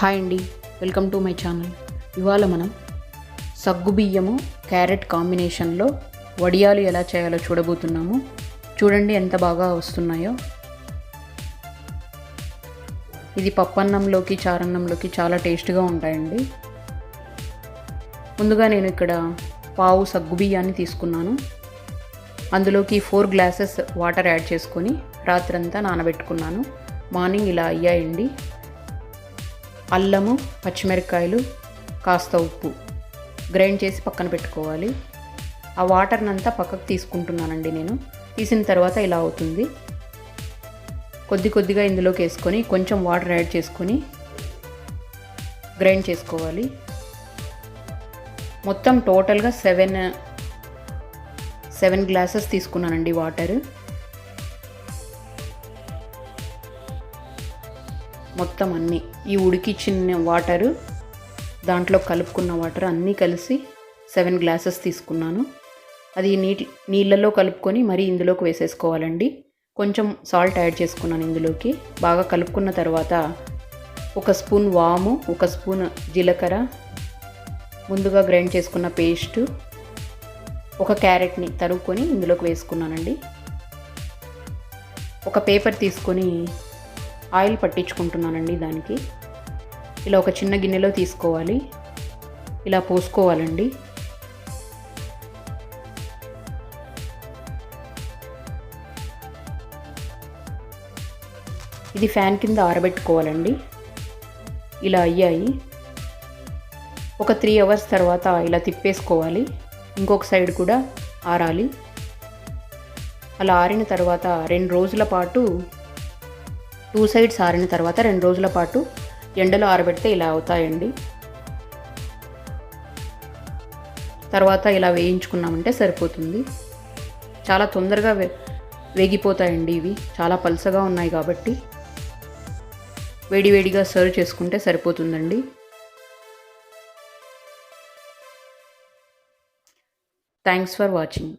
Hi అండి welcome to my channel. ఇవాళ మనం సగ్గుబియ్యము క్యారెట్ కాంబినేషన్లో వడియాలు ఎలా చేయాలో చూడబోతున్నాము. చూడండి ఎంత బాగా వస్తున్నాయో. ఇది పప్పన్నంలోకి చారన్నంలోకి చాలా టేస్ట్గా ఉంటాయండి. ముందుగా నేను ఇక్కడ పావు సగ్గుబియ్యాన్ని తీసుకున్నాను. అందులోకి ఫోర్ గ్లాసెస్ వాటర్ యాడ్ చేసుకొని రాత్రంతా నానబెట్టుకున్నాను. మార్నింగ్ ఇలా అయ్యాయండి. అల్లము పచ్చిమిరపకాయలు కాస్త ఉప్పు. గ్రైండ్ చేసి పక్కన పెట్టుకోవాలి. ఆ వాటర్ని అంతా పక్కకు తీసుకుంటున్నానండి నేను. తీసిన తర్వాత ఇలా అవుతుంది. కొద్ది కొద్దిగా ఇందులోకి వేసుకొని కొంచెం వాటర్ యాడ్ చేసుకొని గ్రైండ్ చేసుకోవాలి. మొత్తం టోటల్గా సెవెన్ సెవెన్ గ్లాసెస్ తీసుకున్నానండి వాటర్. మొత్తం అన్నీ. ఈ ఉడికిచ్చిన వాటరు దాంట్లో కలుపుకున్న వాటర్ అన్నీ కలిసి సెవెన్ గ్లాసెస్ తీసుకున్నాను. అది నీటి నీళ్ళల్లో కలుపుకొని మరీ ఇందులోకి వేసేసుకోవాలండి. కొంచెం సాల్ట్ యాడ్ చేసుకున్నాను ఇందులోకి. బాగా కలుపుకున్న తర్వాత ఒక స్పూన్ వాము ఒక స్పూన్ జీలకర్ర ముందుగా గ్రైండ్ చేసుకున్న పేస్టు ఒక క్యారెట్ని తరుక్కొని ఇందులోకి వేసుకున్నానండి. ఒక పేపర్ తీసుకొని ఆయిల్ పట్టించుకుంటున్నానండి దానికి. ఇలా ఒక చిన్న గిన్నెలో తీసుకోవాలి. ఇలా పోసుకోవాలండి. ఇది ఫ్యాన్ కింద ఆరబెట్టుకోవాలండి. ఇలా అయ్యాయి. ఒక త్రీ అవర్స్ తర్వాత ఇలా తిప్పేసుకోవాలి. ఇంకొక సైడ్ కూడా ఆరాలి. అలా ఆరిన తర్వాత రెండు రోజుల పాటు టూ సైడ్స్ ఆరిన తర్వాత రెండు రోజుల పాటు ఎండలో ఆరబెడితే ఇలా అవుతాయండి. తర్వాత ఇలా వేయించుకున్నామంటే సరిపోతుంది. చాలా తొందరగా వేగిపోతాయండి ఇవి. చాలా పలుసగా ఉన్నాయి కాబట్టి వేడివేడిగా సర్వ్ చేసుకుంటే సరిపోతుందండి. Thanks for watching.